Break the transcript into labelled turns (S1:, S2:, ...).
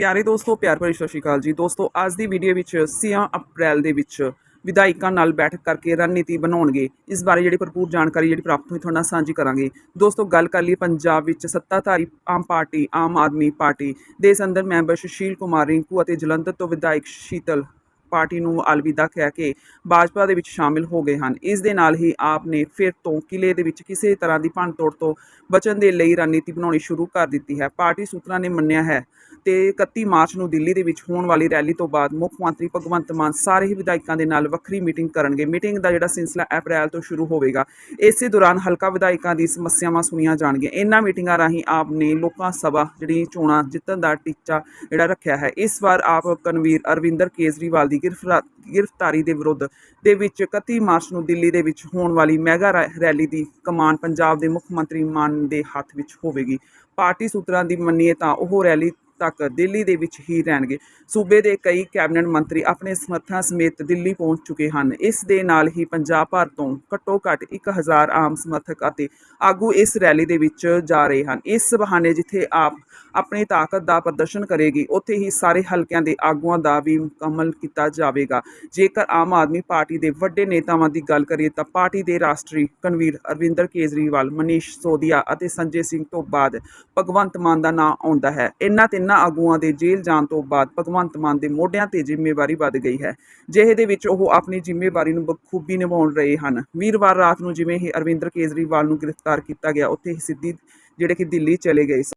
S1: ਪਿਆਰੇ ਦੋਸਤੋ, ਪਿਆਰ ਭਰੀ ਸਤਿ ਸ਼੍ਰੀ ਅਕਾਲ ਜੀ। ਦੋਸਤੋ, ਅੱਜ ਦੀ ਵੀਡੀਓ ਵਿੱਚ 6 ਅਪ੍ਰੈਲ ਦੇ ਵਿੱਚ ਵਿਧਾਇਕਾਂ ਨਾਲ ਬੈਠਕ ਕਰਕੇ ਰਣਨੀਤੀ ਬਣਾਉਣਗੇ। ਇਸ ਬਾਰੇ ਜਿਹੜੀ ਭਰਪੂਰ ਜਾਣਕਾਰੀ ਜਿਹੜੀ ਪ੍ਰਾਪਤ ਹੋਈ, ਤੁਹਾਡੇ ਨਾਲ ਸਾਂਝੀ ਕਰਾਂਗੇ। ਦੋਸਤੋ, ਗੱਲ ਕਰ ਲਈ ਪੰਜਾਬ ਵਿੱਚ ਸੱਤਾਧਾਰੀ ਆਮ ਪਾਰਟੀ, ਆਮ ਆਦਮੀ ਪਾਰਟੀ ਦੇ ਸੰਦਰ ਮੈਂਬਰ ਸੁਸ਼ੀਲ ਕੁਮਾਰ ਰਿੰਕੂ ਅਤੇ ਜਲੰਧਰ ਤੋਂ ਵਿਧਾਇਕ ਸ਼ੀਤਲ ਪਾਰਟੀ ਨੂੰ ਅਲਵਿਦਾ ਕਹਿ ਕੇ ਭਾਜਪਾ ਦੇ ਵਿੱਚ ਸ਼ਾਮਿਲ ਹੋ ਗਏ ਹਨ। ਇਸ ਦੇ ਨਾਲ ਹੀ ਆਪ ਨੇ ਫਿਰ ਤੋਂ ਕਿਲੇ ਦੇ ਵਿੱਚ ਕਿਸੇ ਤਰ੍ਹਾਂ ਦੀ ਭੰਨਤੋੜ ਤੋਂ ਬਚਣ ਦੇ ਲਈ ਰਣਨੀਤੀ ਬਣਾਉਣੀ ਸ਼ੁਰੂ ਕਰ ਦਿੱਤੀ ਹੈ। ਪਾਰਟੀ ਸੂਤਰਾਂ ਨੇ ਮੰਨਿਆ ਹੈ ਤੇ 31 ਮਾਰਚ ਨੂੰ ਦਿੱਲੀ ਦੇ ਵਿੱਚ ਹੋਣ ਵਾਲੀ ਰੈਲੀ ਤੋਂ ਬਾਅਦ ਮੁੱਖ ਮੰਤਰੀ ਭਗਵੰਤ ਮਾਨ ਸਾਰੇ ਹੀ ਵਿਧਾਇਕਾਂ ਦੇ ਨਾਲ ਵੱਖਰੀ ਮੀਟਿੰਗ ਕਰਨਗੇ। ਮੀਟਿੰਗ ਦਾ ਜਿਹੜਾ ਸਿਲਸਿਲਾ ਅਪ੍ਰੈਲ ਤੋਂ ਸ਼ੁਰੂ ਹੋਵੇਗਾ, ਇਸੇ ਦੌਰਾਨ ਹਲਕਾ ਵਿਧਾਇਕਾਂ ਦੀ ਸਮੱਸਿਆਵਾਂ ਸੁਣੀਆਂ ਜਾਣਗੀਆਂ। ਇਹਨਾਂ ਮੀਟਿੰਗਾਂ ਰਾਹੀਂ ਆਪ ਨੇ ਲੋਕਾਂ ਸਭਾ ਜਿਹੜੀ ਚੋਣਾਂ ਜਿੱਤਣ ਦਾ ਟੀਚਾ ਜਿਹੜਾ ਰੱਖਿਆ ਹੈ। ਇਸ ਵਾਰ ਆਪ ਕਨਵੀਰ ਅਰਵਿੰਦਰ ਕੇਜਰੀਵਾਲ ਦੀ ਗ੍ਰਿਫਤਾਰ ਗ੍ਰਿਫਤਾਰੀ ਦੇ ਵਿਰੁੱਧ ਦੇ ਵਿੱਚ 31 ਮਾਰਚ ਨੂੰ ਦਿੱਲੀ ਦੇ ਵਿੱਚ ਹੋਣ ਵਾਲੀ ਮੈਗਾ ਰੈ- ਰੈਲੀ ਦੀ ਕਮਾਨ ਪੰਜਾਬ ਦੇ ਮੁੱਖ ਮੰਤਰੀ ਮਾਨ ਦੇ ਹੱਥ ਵਿੱਚ ਹੋਵੇਗੀ। ਪਾਰਟੀ ਸੂਤਰਾਂ ਦੀ ਮੰਨੀਏ ਤਾਂ ਉਹ ਰੈਲੀ ਤੱਕ ਦਿੱਲੀ ਦੇ ਵਿੱਚ ਹੀ ਰਹਿਣਗੇ। ਸੂਬੇ ਦੇ ਕਈ ਕੈਬਨਿਟ ਮੰਤਰੀ ਆਪਣੇ ਸਮਰਥਕਾਂ ਸਮੇਤ ਦਿੱਲੀ ਪਹੁੰਚ ਚੁੱਕੇ ਹਨ। ਇਸ ਦੇ ਨਾਲ ਹੀ ਪੰਜਾਬ ਭਰ ਤੋਂ ਘੱਟੋ ਘੱਟ 1000 ਆਮ ਸਮਰਥਕ ਅਤੇ ਆਗੂ ਇਸ ਰੈਲੀ ਦੇ ਵਿੱਚ ਜਾ ਰਹੇ ਹਨ। ਇਸ ਬਹਾਨੇ ਜਿੱਥੇ ਆਪ ਆਪਣੀ ਤਾਕਤ ਦਾ ਪ੍ਰਦਰਸ਼ਨ ਕਰੇਗੀ, ਉੱਥੇ ਹੀ ਸਾਰੇ ਹਲਕਿਆਂ ਦੇ ਆਗੂਆਂ ਦਾ ਵੀ ਮੁਕੰਮਲ ਕੀਤਾ ਜਾਵੇਗਾ। ਜੇਕਰ ਆਮ ਆਦਮੀ ਪਾਰਟੀ ਦੇ ਵੱਡੇ ਨੇਤਾਵਾਂ ਦੀ ਗੱਲ ਕਰੀਏ ਤਾਂ ਪਾਰਟੀ ਦੇ ਰਾਸ਼ਟਰੀ ਕਨਵੀਰ ਅਰਵਿੰਦਰ ਕੇਜਰੀਵਾਲ, ਮਨੀਸ਼ ਸੋਦੀਆ ਅਤੇ ਸੰਜੇ ਸਿੰਘ ਤੋਂ ਬਾਅਦ ਭਗਵੰਤ ਮਾਨ ਦਾ ਨਾਂ ਆਉਂਦਾ ਹੈ। ਇਹਨਾਂ ਤਿੰਨ ਆਗੂਆਂ ਦੇ ਜੇਲ੍ਹ ਜਾਣ ਤੋਂ ਬਾਅਦ ਭਗਵੰਤ ਮਾਨ ਦੇ ਮੋਢਿਆਂ ਤੇ ਜ਼ਿੰਮੇਵਾਰੀ ਵੱਧ ਗਈ ਹੈ। ਜਿਹੇ ਦੇ ਵਿੱਚ ਉਹ ਆਪਣੀ ਜ਼ਿੰਮੇਵਾਰੀ ਨੂੰ ਬਖੂਬੀ ਨਿਭਾਉਣ ਰਹੇ ਹਨ। ਵੀਰਵਾਰ ਰਾਤ ਨੂੰ ਜਿਵੇਂ ਹੀ ਅਰਵਿੰਦਰ ਕੇਜਰੀਵਾਲ ਨੂੰ ਗ੍ਰਿਫਤਾਰ ਕੀਤਾ ਗਿਆ, ਉੱਥੇ ਹੀ ਸਿੱਧੀ, ਜਿਹੜੇ ਕਿ ਦਿੱਲੀ ਚਲੇ ਗਏ ਸਨ